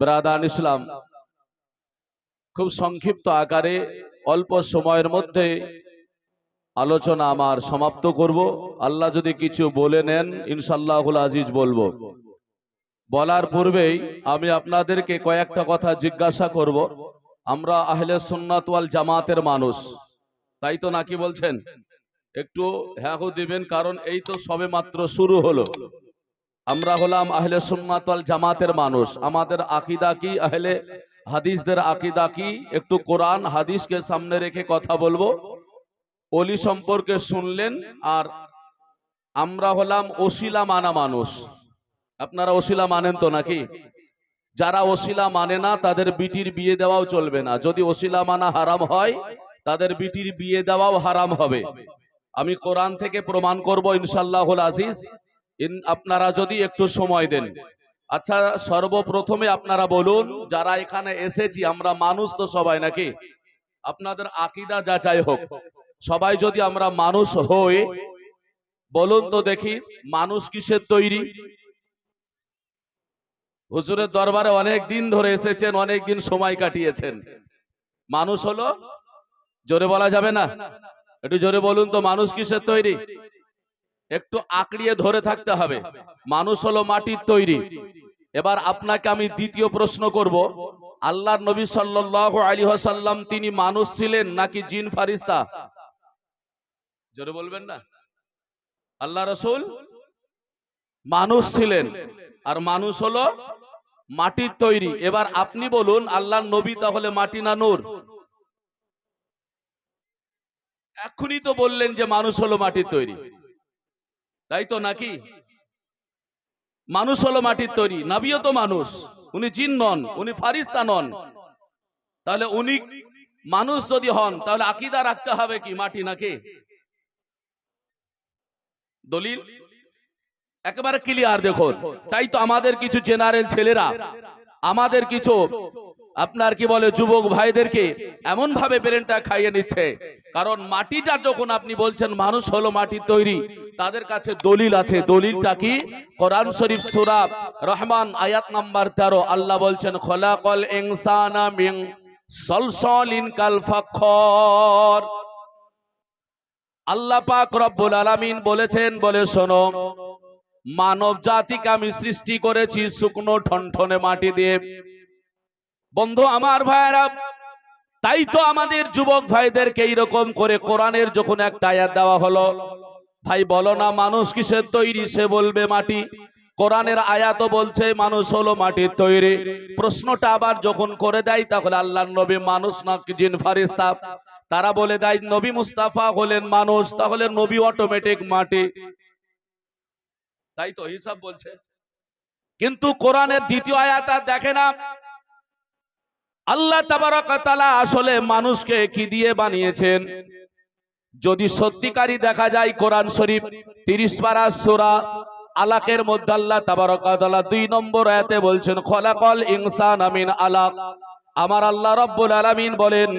ব্রাদান ইসলাম। খুব সংক্ষিপ্ত আকারে অল্প সময়ের মধ্যে আলোচনা আমার সমাপ্ত করব। আল্লাহ যদি কিছু বলে নেন ইনশাল্লাহুল আজিজ বলব। বলার পূর্বেই আমি আপনাদেরকে কয়েকটা কথা জিজ্ঞাসা করব। আমরা আহলে সুন্নাত জামাতের মানুষ, তাই তো নাকি বলছেন? একটু হ্যাঁ দিবেন, কারণ এই তো সবে মাত্র শুরু হলো। আমরা হলাম আহলে সুন্নাত জামাতের মানুষ। আমাদের আকিদা কি আহলে হাদিসদের আকিদা কি? একটু কোরআন হাদিসকে সামনে রেখে কথা বলব। অলি সম্পর্কে শুনলেন আর আমরা হলাম ওসিলা মানা মানুষ। আপনারা ওসিলা মানেন তো নাকি? যারা ওসিলা মানে না, তাদের বিটির বিয়ে দেওয়াও চলবে না। যদি ওসিলা মানা হারাম হয়, তাদের বিটির বিয়ে দেওয়াও হারাম হবে। আমি কোরআন থেকে প্রমাণ করব ইনশাল্লাহুল আজিজ। আপনারা যদি একটু সময় দেন। আচ্ছা সর্বপ্রথমে আপনারা বলুন, যারা এখানে এসেছি, আমরা মানুষ তো সবাই নাকি? আপনাদের আকিদা যাচাই হোক। সবাই যদি আমরা মানুষ হই, বলুন তো দেখি, মানুষ কিসের তৈরি? হুজুরের দরবারে অনেক দিন ধরে এসেছেন, অনেক দিন সময় কাটিয়েছেন। মানুষ হলো? জোরে বলা যাবে না? একটু জোরে বলুন তো, মানুষ কিসের তৈরি? একটু আঁকড়িয়ে ধরে থাকতে হবে। মানুষ হলো মাটির তৈরি। এবার আপনাকে আমি দ্বিতীয় প্রশ্ন করব। আল্লাহর নবী সাল্লাল্লাহু আলী ওয়াসাল্লাম তিনি মানুষ ছিলেন নাকি জিন ফারিস্তা? জোরে বলবেন না। আল্লাহ রসুল মানুষ ছিলেন আর মানুষ হলো মাটির তৈরি। এবার আপনি বলুন আল্লাহ নবী তাহলে মাটি না নূর? এখনই তো বললেন যে মানুষ হলো মাটির তৈরি। তাই তো নাকি? মানুষ হলো মাটির তৈরি, নাবিও তো মানুষ। উনি জিন নন, উনি ফারিস্তা নন। তাহলে উনি মানুষ যদি হন, তাহলে আকিদা রাখতে হবে কি, মাটি নাকি? দলিল? একেবারে ক্লিয়ার দেখুন। তাই তো আমাদের কিছু জেনারেল ছেলেরা, আমাদের কিছু আপনার কি বলে যুবক ভাইদেরকে এমন ভাবে ব্রেনটা খাইয়ে নিচ্ছে? কারণ মাটিটা যখন আপনি বলছেন মানুষ হলো মাটির তৈরি, তাদের কাছে দলিল আছে। দলিলটা কি? কোরআন শরীফ সূরা রহমান, আয়াত নাম্বার 13 আল্লাহ বলছেন, খলাকল ইনসানা মিন আল্লাহ পাক রব্বুল আলামিন বলেছেন, বলে শোনো মানব জাতিকে আমি সৃষ্টি করেছি শুকনো ঠনঠনে মাটি দিয়ে। বন্ধু আমার ভাইরা তাই তো আমাদের যুবক ভাইদেরকে এইরকম করে কোরআনের যখন একটা আয়াত দেওয়া হলো, ভাই বলো না, মানুষ কিসের তৈরি? সে বলবে মাটি। কোরআনের আয়াতও বলছে, মানুষ হলো মাটির তৈরি। প্রশ্নটা আবার যখন করে দেয়, তাহলে আল্লাহ নবী মানুষ না জিন ফারিস্তা? তারা বলে দেয়, নবী মুস্তাফা হলেন মানুষ, তাহলে নবী অটোমেটিক মাটি। তাই তো হিসাব বলছে। কিন্তু কোরআনের দ্বিতীয় আয়াত দেখে না আল্লাহ তাবারকাতালা আসলে মানুষকে কি দিয়ে বানিয়েছেন? যদি সত্যিকারই দেখা যায় কোরআন শরীফ তিরিশ পারা সোরা আলাকের মধ্যে আল্লাহ তাবারকাতালা দুই নম্বর আয়াতে বলছেন, খলাকল ইনসান আমিন আলাক। আমার আল্লাহ রব্বুল আলামিন বলেন,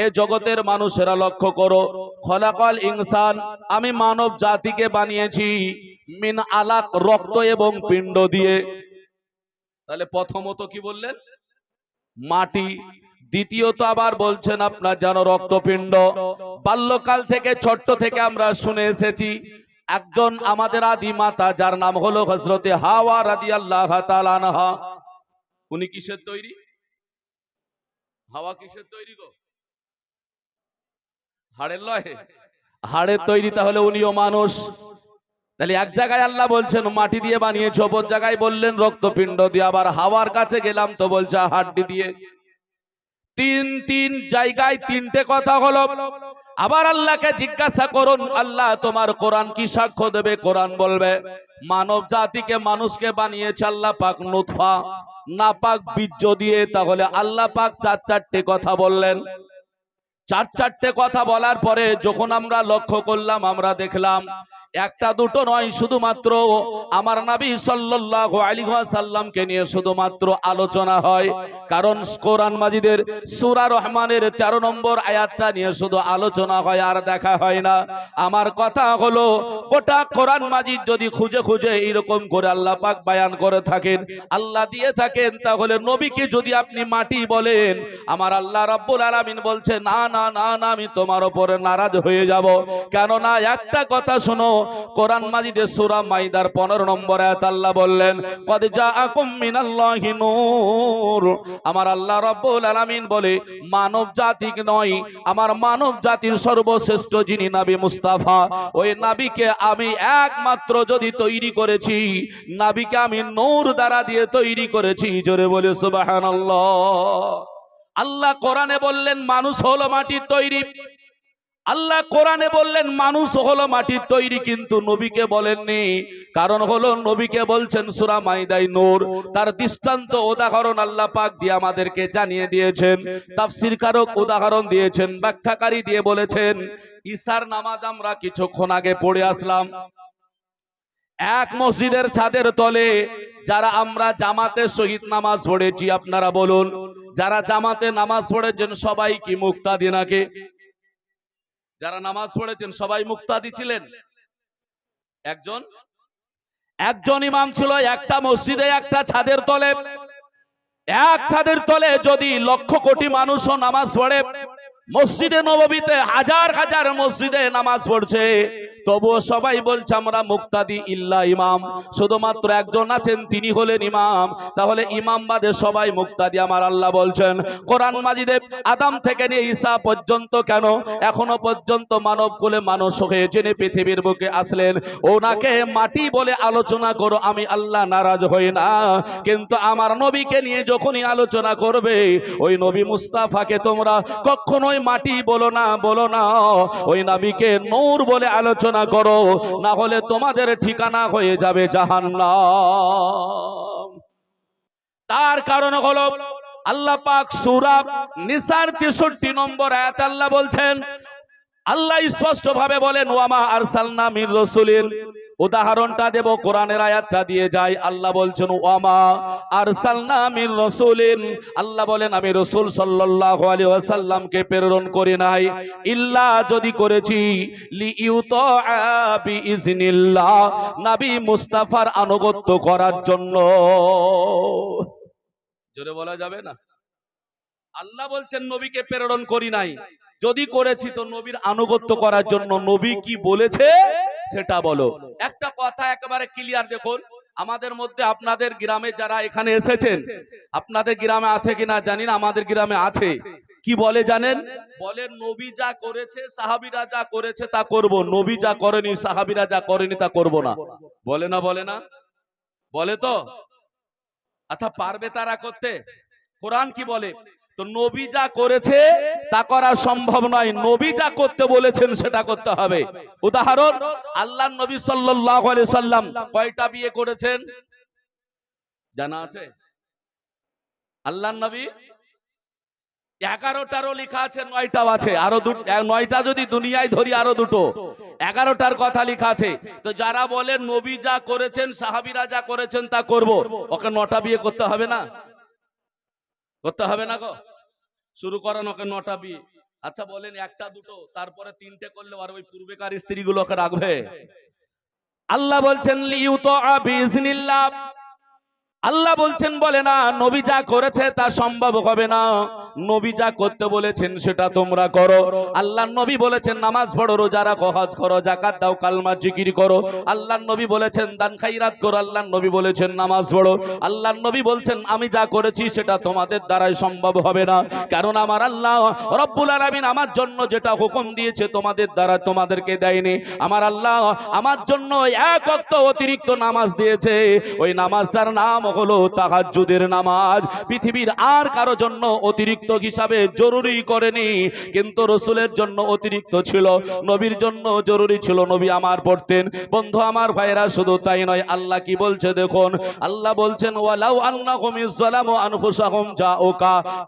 এ জগতের মানুষেরা লক্ষ্য করো, খলাকল ইনসান, আমি মানব জাতিকে বানিয়েছি মিন আলাক রক্ত এবং পিণ্ড দিয়ে। তাহলে প্রথমত কি বললেন? মাটি। দ্বিতীয়ত আবার বলছেন, আপনার যেন রক্তপিণ্ড। বাল্যকাল থেকে, ছোট্ট থেকে আমরা শুনে এসেছি, একজন আমাদের আদি মাতা, যার নাম হলো হজরতে হাওয়া রাদি আল্লাহ উনি কিসের তৈরি? হাওয়া কিসের তৈরি গো? হাড়ের লয়? হাড়ের তৈরি তাহলে উনিও মানুষ। তাহলে এক জায়গায় আল্লাহ বলছেন, মাটি দিয়ে বানিয়েছে, অপর জায়গায় বললেন, রক্তপিণ্ড দিয়ে। আবার হাওয়ার কাছে গেলাম তো বলছে, হাড্ডি দিয়ে। তিন তিন জায়গায় তিনটে কথা হলো। আবার আল্লাহকে জিজ্ঞাসা করুন, আল্লাহ তোমার কোরআন কি সাক্ষ্য দেবে? কোরআন বলবে, মানব জাতিকে, মানুষকে বানিয়েছে আল্লাহ পাক নুতফা না পাক বীর্য দিয়ে। তাহলে আল্লাহ পাক চার চারটে কথা বললেন। চার চারটে কথা বলার পরে যখন আমরা লক্ষ্য করলাম, আমরা দেখলাম একটা দুটো নয়, শুধুমাত্র আমার নবী সাল্লাল্লাহু আলাইহি ওয়াসাল্লামকে নিয়ে শুধুমাত্র আলোচনা হয়। কারণ কোরআন মাজিদের সূরা রহমানের 13 নম্বর আয়াতটা নিয়ে শুধু আলোচনা হয় আর দেখা হয় না। আমার কথা হলো, গোটা কোরআন মাজিদ যদি খুঁজে খুঁজে এরকম করে আল্লাহ পাক বায়ান করে থাকেন, আল্লাহ দিয়ে থাকেন, তাহলে নবীকে যদি আপনি মাটি বলেন, আমার আল্লাহ রাব্বুল আলামিন বলছে, না না না না, আমি তোমার উপরে নারাজ হয়ে যাব। কেননা একটা কথা শোনো কোরআন মাজিদে সূরা মাইদার 15 নম্বর আয়াত আল্লাহ বললেন, কদ মিনাল্লাহি নূর। আমার আল্লাহ রাব্বুল আলামিন বলে, মানব জাতি নয়, আমার মানব জাতির সর্বশ্রেষ্ঠ যিনি নবী মুস্তাফা। ওই নবীকে আমি একমাত্র যদি তৈরি করেছি, নবীকে আমি নূর দ্বারা দিয়ে তৈরি করেছি। জোরে বলে, সুবহানাল্লাহ। আল্লাহ কোরআনে বললেন, মানুষ হলো মাটির তৈরি। আল্লাহ কোরআনে বললেন, মানুষ হলো মাটির তৈরি কিন্তু নবীকে বলেননি। কারণ হলো নবীকে বলছেন সুরা মাইদাই নূর। তার দৃষ্টান্ত উদাহরণ আল্লাহ পাক দিয়ে আমাদেরকে জানিয়ে দিয়েছেন, তাফসীর কারক উদাহরণ দিয়েছেন, ব্যাখ্যাকারী দিয়ে বলেছেন, ঈশার নামাজ আমরা কিছুক্ষণ আগে পড়ে আসলাম। এক মসজিদের ছাদের তলে যারা আমরা জামাতে শহীদ নামাজ পড়েছি, আপনারা বলুন, যারা জামাতে নামাজ পড়েছেন সবাই কি মুক্তাদি নাকি যারা নামাজ পড়েছেন, সবাই মুক্তাদি ছিলেন। একজন? একজন ইমাম ছিল, একটা মসজিদে, একটা ছাদের তলে। এক ছাদের তলে যদি লক্ষ কোটি মানুষও নামাজ পড়ে, মসজিদে নবমীতে হাজার হাজার মসজিদে নামাজ পড়ছে। তবুও সবাই বলছে, আমরা মুক্তাদি ইল্লা ইমাম। শুধুমাত্র একজন আছেন, তিনি হলেন ইমাম। তাহলে ইমাম বাদে সবাই মুক্তাদি। আমার আল্লাহ বলছেন, কোরআন মাজিদে আদাম থেকে নিয়ে ঈসা পর্যন্ত কেন? এখনও পর্যন্ত মানব কুলে মানুষ হয়ে জেনে পৃথিবীর বুকে আসলেন, ওনাকে মাটি বলে আলোচনা করো, আমি আল্লাহ নারাজ হই না। কিন্তু আমার নবীকে নিয়ে যখনই আলোচনা করবে, ওই নবী মুস্তাফাকে তোমরা কখনোই মাটি বলো না বলো না। ওই নবীকে নূর বলে আলোচনা করো, না হলে তোমাদের ঠিকানা হয়ে যাবে জাহান্নাম। তার কারণ হলো, আল্লাহ পাক সূরা নিসার 63 নম্বর আয়াত আল্লাহ বলছেন, আল্লাহ স্পষ্ট ভাবে বলেন ওয়ামা আরসালনা মির রাসূলিন। উদাহরণটা দেব, কোরআনের আয়াতটা দিয়ে যায় আল্লাহ বলছেন, ওয়ামা আরসালনা মির রাসূলিন। আল্লাহ বলেন, আমি রাসূল আলাইহি ওয়াসাল্লামকে প্রেরণ করি নাই। ইল্লা যদি করেছি নবী মুস্তাফার আনুগত্য করার জন্য। জোরে বলা যাবে না? আল্লাহ বলছেন, নবীকে প্রেরণ করি নাই। যদি করেছি তো নবীর আনুগত্য করার জন্য নবী কি বলেছে? সেটা বলো। একটা কথা একেবারে ক্লিয়ার দেখুন, আমাদের মধ্যে আপনাদের গ্রামে যারা এখানে এসেছেন, আপনাদের গ্রামে আছে কিনা জানি না, আমাদের গ্রামে আছে। কি বলে জানেন? বলে নবী যা করেছে, সাহাবিরা যা করেছে তা করব। নবী যা করেনি, সাহাবিরা যা করেনি তা করব না। বলে না বলে না? বলে তো? আচ্ছা পারবে তারা করতে? কোরআন কি বলে? তো নবী যা করেছে, তা করা সম্ভব নয়। নবী যা করতে বলেছেন, সেটা করতে হবে। উদাহরণ আল্লাহ নবী সাল্লাল্লাহু সাল্লাম কয়টা বিয়ে করেছেন? জানা আছে? আল্লাহ নবী এগারোটারও লেখা আছে, নয়টাও আছে। আরও নয়টা যদি দুনিয়ায় ধরি, আরও দুটো। এগারোটার কথা লেখা আছে। তো যারা বলেন নবী যা করেছেন, সাহাবিরা যা করেছেন, তা করব। ওকে নটা বিয়ে করতে হবে না? করতে হবে না গো। শুরু করেন ওকে নটা বিয়ে আচ্ছা বলেন একটা, দুটো, তারপরে তিনটে করলে আর ওই পূর্বেকার স্ত্রী গুলো স্ত্রীগুলোকে রাখবে? আল্লাহ বলছেন আল্লাহ বলছেন, বলে না, নবী যা করেছে তা সম্ভব হবে না। নবী যা করতে বলেছেন সেটা তোমরা করো। আল্লাহ নবী বলেছেন, নামাজ পড়ো, রোজা রাখো, হজ করো জাকাত দাও, কালমা জিকির করো। আল্লাহ নবী বলেছেন, দান খাইরাত করো। আল্লাহ নবী বলেছেন, নামাজ পড়ো। আল্লাহ নবী বলছেন, আমি যা করেছি সেটা তোমাদের দ্বারাই সম্ভব হবে না। কারণ আমার আল্লাহ রব্বুল আলামিন আমার জন্য যেটা হুকুম দিয়েছে তোমাদের দ্বারা তোমাদেরকে দেয়নি। আমার আল্লাহ আমার জন্য এক ওয়াক্ত অতিরিক্ত নামাজ দিয়েছে। ওই নামাজটার নাম হলো তাহাজ্জুদের নামাজ। পৃথিবীর আর কারও জন্য অতিরিক্ত অতিরিক্ত হিসাবে জরুরি করেনি, কিন্তু রসুলের জন্য অতিরিক্ত ছিল, নবীর জন্য জরুরি ছিল, নবী আমার পড়তেন। বন্ধু, আমার ভাইরা শুধু তাই নয়, আল্লাহ কি বলছে দেখুন? আল্লাহ বলছেন, ওয়ালাউ আন্নাহুম আনফুসাহুম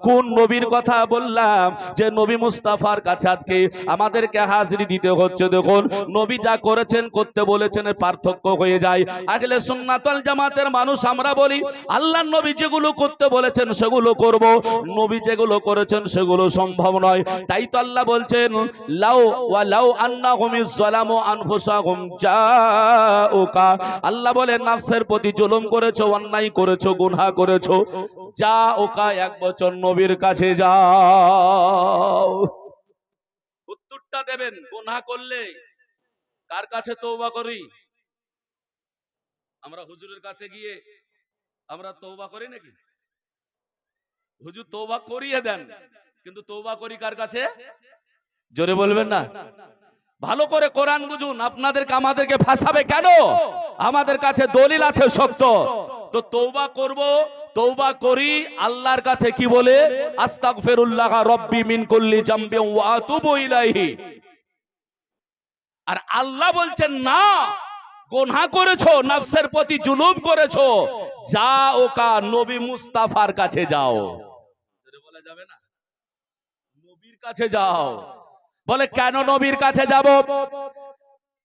কোন নবীর কথা বললাম? যে নবী মুস্তাফার কাছে আজকে আমাদেরকে হাজিরি দিতে হচ্ছে, দেখুন। নবী যা করেছেন, করতে বলেছেন পার্থক্য হয়ে যায়। আগলে সুন্নাতল জামাতের মানুষ, আমরা বলি আল্লাহ নবী যেগুলো করতে বলেছেন, সেগুলো করব। নবী যেগুলো করেছেন সেগুলো সম্ভব নয়। তাই তো আল্লাহ বলছেন, লাউ ওয়া লাউ আন্নাহুম ইসলামু আনফুসাহুম জাউকা। আল্লাহ বলেন, নাফসের প্রতি জুলুম করেছ, অন্যায় করেছ, গুনাহ করেছ। ওকা এক বছর নবীর কাছে যাও। উত্তরটা দেবেন, গুনাহ করলে। কার কাছে তওবা করি? আমরা হুজুরের কাছে গিয়ে আমরা তওবা করি নাকি? হুজুর তওবা করিয়ে দেন। কিন্তু তওবা করি কার কাছে? জোরে বলবেন না। ভালো করে কোরআন বুঝুন আপনাদেরকে আমাদেরকে ফাঁসাবে কেন? আমাদের কাছে দলিল আছে শক্ত তো তৌবা করব তৌবা করি আল্লাহর কাছে কি বলে? আস্তাগফিরুল্লাহ রব্বি মিন কুল্লি জামবি ওয়া আতুবু ইলাইহি। আর আল্লাহ বলছেন না গোনা করেছ, নফসের প্রতি জুলুম করেছ যা ওকা নবী মুস্তাফার কাছে যাও। বলা যাবে না? নবীর কাছে যাও। বলে, কেন নবীর কাছে যাব?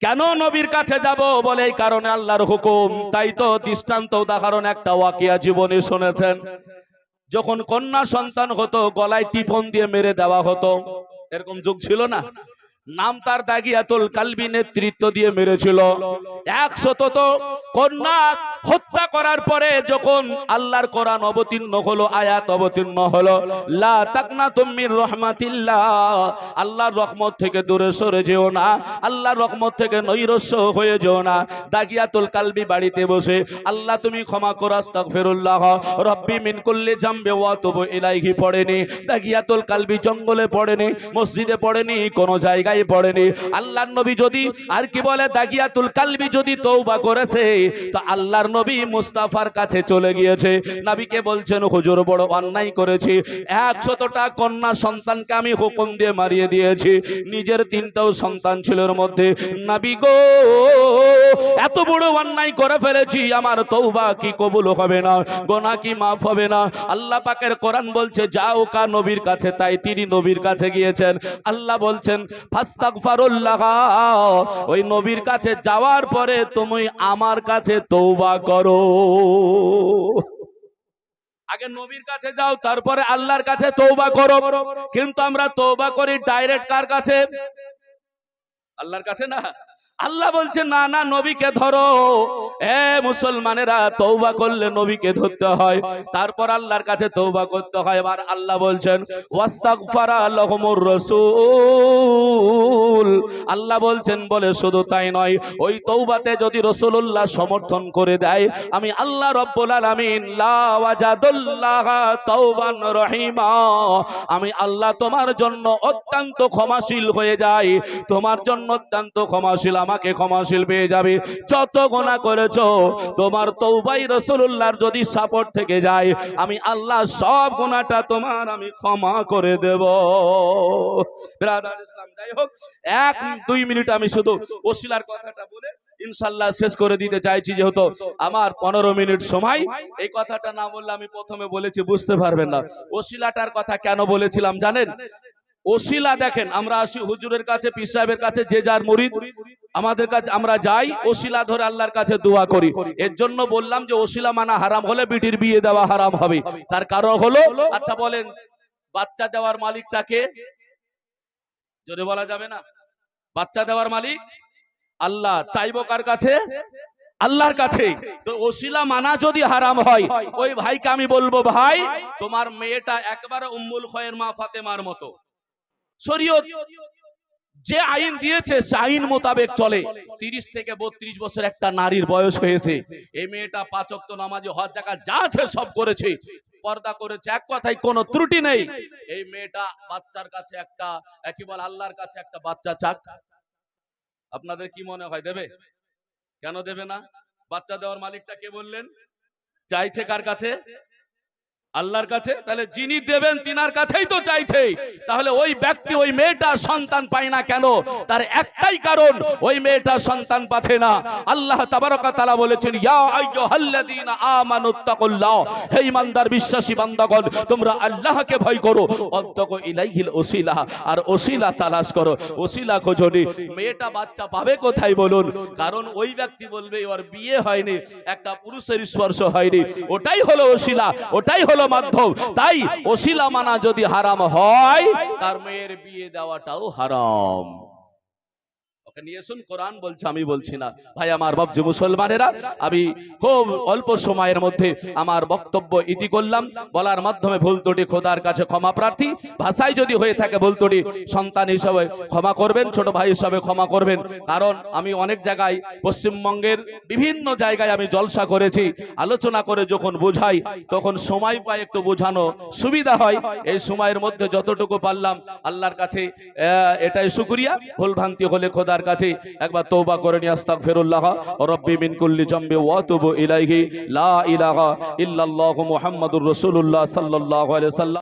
কেন নবীর কাছে যাব? বলে, এই কারণে আল্লাহর হুকুম। তাই তো দৃষ্টান্ত উদাহরণ একটা ওয়াকিয়া জীবনে শুনেছেন। যখন কন্যা সন্তান হতো, গলায় টিপন দিয়ে মেরে দেওয়া হতো। এরকম যুগ ছিল না? নাম তার দাগিয়াতুল কালবি নেতৃত্ব দিয়ে মেরেছিল। একশত কন্যা হত্যা করার পরে যখন আল্লাহর কোরআন অবতীর্ণ হলো, আয়াত অবতীর্ণ হলো, লা তাকনা তুমির রহমাতিল্লাহ। আল্লাহর রহমত থেকে দূরে সরে যেও না, আল্লাহর রহমত থেকে নৈরস্য হয়ে যেও না। দাগিয়াতুল কালবি বাড়িতে বসে, আল্লাহ তুমি ক্ষমা করো, আস্তাগফিরুল্লাহ। রব্বি মিন কুল্লি জামবি ওয়া তুবু ইলাইহি পড়েনি, দাগিয়াতুল কালবি জঙ্গলে পড়েনি, মসজিদে পড়েনি, কোন জায়গায় পড়েনি। আল্লাহর নবী যদি, আর কি বলে, দাগিয়াতুল কালবি যদি তওবা করেছে, তো আল্লাহর নবী মুস্তাফার কাছে চলে গিয়েছে। নবীকে বলছেন, হুজুর, বড় অন্যায় করেছি। একশতটা কন্যা সন্তানকে আমি হুকুম দিয়ে মারিয়ে দিয়েছি। নিজের তিনটাও সন্তান ছিল মধ্যে। নবী গো, এত বড় অন্যায় করে ফেলেছি, আমার তৌবা কি কবুল হবে না? গোনা কি মাফ হবে না? আল্লাহ পাকের কোরআন বলছে, যাও কা নবীর কাছে। তাই তিনি নবীর কাছে গিয়েছেন। আল্লাহ বলছেন ওই নবীর কাছে যাওয়ার পরে তুমি আমার কাছে তৌবা করো। আগে নবীর কাছে যাও, তারপরে আল্লাহর কাছে তৌবা করো। কিন্তু আমরা তৌবা করি ডাইরেক্ট কার কাছে? আল্লাহর কাছে না? আল্লাহ বলছে, না না, নবীকে ধরো। এ মুসলমানেরা তৌবা করলে নবীকে ধরতে হয়, তারপর আল্লাহর কাছে তৌবা করতে হয়। এবার আল্লাহ বলছেন রাসূল। আল্লাহ বলছেন, বলে শুধু তাই নয়, ওই তৌবাতে যদি রাসূলুল্লাহ সমর্থন করে দেয়, আমি আল্লাহ রব্বুল আলামিন তাওবান রহিমা। আমি আল্লাহ তোমার জন্য অত্যন্ত ক্ষমাশীল হয়ে যাই। তোমার জন্য অত্যন্ত ক্ষমাশীল। আমাকে ক্ষমাশীল পেয়ে যাবে। যত গোনা করেছ, তোমার তৌবাই রসুল্লাহর যদি সাপোর্ট থেকে যায়, আমি আল্লাহ সব গোনাটা তোমার আমি ক্ষমা করে দেব। এক দুই মিনিট আমি শুধু কথাটা বলে ইনশাল্লাহ শেষ করে দিতে চাইছি, যেহেতু আমার পনেরো মিনিট সময়। এই কথাটা না বললে আমি প্রথমে বলেছি, বুঝতে পারবেন না। ওসিলাটার কথা কেন বলেছিলাম জানেন? ওসিলা দেখেন, আমরা আসি হুজুরের কাছে, পীর সাহেবের কাছে, যে যার মুরিদ। আমাদের কাছে, আমরা যাই, ওসিলা ধরে আল্লাহর কাছে দোয়া করি। এর জন্য বললাম যে, ওসিলা মানা হারাম হলে বিটির বিয়ে দেওয়া হারাম হবে। তার কারণ হলো আচ্ছা বলেন, বাচ্চা দেওয়ার মালিকটাকে যদি বলা যাবে না? বাচ্চা দেওয়ার মালিক? আল্লাহ, চাইব কার কাছে? আল্লাহর কাছে। তো ওসিলা মানা যদি হারাম হয়, ওই ভাইকে আমি বলব, ভাই, তোমার মেয়েটা একবারে উম্মুল খয়ের মা ফাতেমার মতো। শরীয়ত যে আইন দিয়েছে, সে আইন মোতাবেক চলে। তিরিশ থেকে বত্রিশ বছর একটা নারীর বয়স হয়েছে। এই মেয়েটা পাচক তো নামাজি, হজ জায়গা যা আছে সব করেছে। পর্দা করেছে, এক কথায় কোনো ত্রুটি নেই। এই মেয়েটা বাচ্চার কাছে একটা কি বল, আল্লাহর কাছে একটা বাচ্চা চাক। আপনাদের কি মনে হয়, দেবে? কেন দেবে না? বাচ্চা দেওয়ার মালিকটা কে বললেন? চাইছে কার কাছে? আল্লাহর কাছে, তাহলে যিনি দেবেন তিনার কাছেই তো চাইছে তাহলে ওই ব্যক্তি ওই মেয়েটার সন্তান পায় না কেন? তার একটাই কারণ, ওই মেয়েটার সন্তান পাচ্ছে না। আল্লাহ তাবারকা তাআলা বলেছেন হে ঈমানদার বিশ্বাসী বান্দাগণ, তোমরা আল্লাহকে ভয় করো। অন্তক ইলাইহিল ওসিলা, আর ওসিলা তালাশ করো। ওসিলা খোঁজনি মেয়েটা বাচ্চা পাবে কোথায় বলুন? কারণ ওই ব্যক্তি বলবে, ওর বিয়ে হয়নি, একটা পুরুষের স্পর্শ হয়নি। ওটাই হলো ওসিলা, ওটাই হলো মাধ্যম। তাই ওসিলা মানা যদি হারাম হয় তার মেয়ের বিয়ে দেওয়াটাও হারাম। বলার মাধ্যমে ভুল ত্রুটি, খোদার কাছে ক্ষমা ভাষায় যদি হয়ে থাকে ভুল ত্রুটি, সন্তান হিসাবে ক্ষমা করবেন ক্ষমা করবেন। কারণ আমি অনেক জায়গায়, পশ্চিমবঙ্গের বিভিন্ন জায়গায় আমি জলসা করেছি। আলোচনা করে যখন বোঝাই, তখন সময় পায় একটু বোঝানো সুবিধা হয়। এই সময়ের মধ্যে যতটুকু পারলাম, আল্লাহর কাছে এটাই শুকরিয়া। ভুল ভ্রান্তি হলে খোদার কাছে একবার তৌবা করে নিয়ে, আস্তাগফিরুল্লাহ, রব্বি মিন কুল্লি জামবি ওয়া তুবু ইলাইহি, লা ইলাহা ইল্লাল্লাহু মুহাম্মাদুর রাসূলুল্লাহ সাল্লাল্লাহু আলাইহি সাল্লাম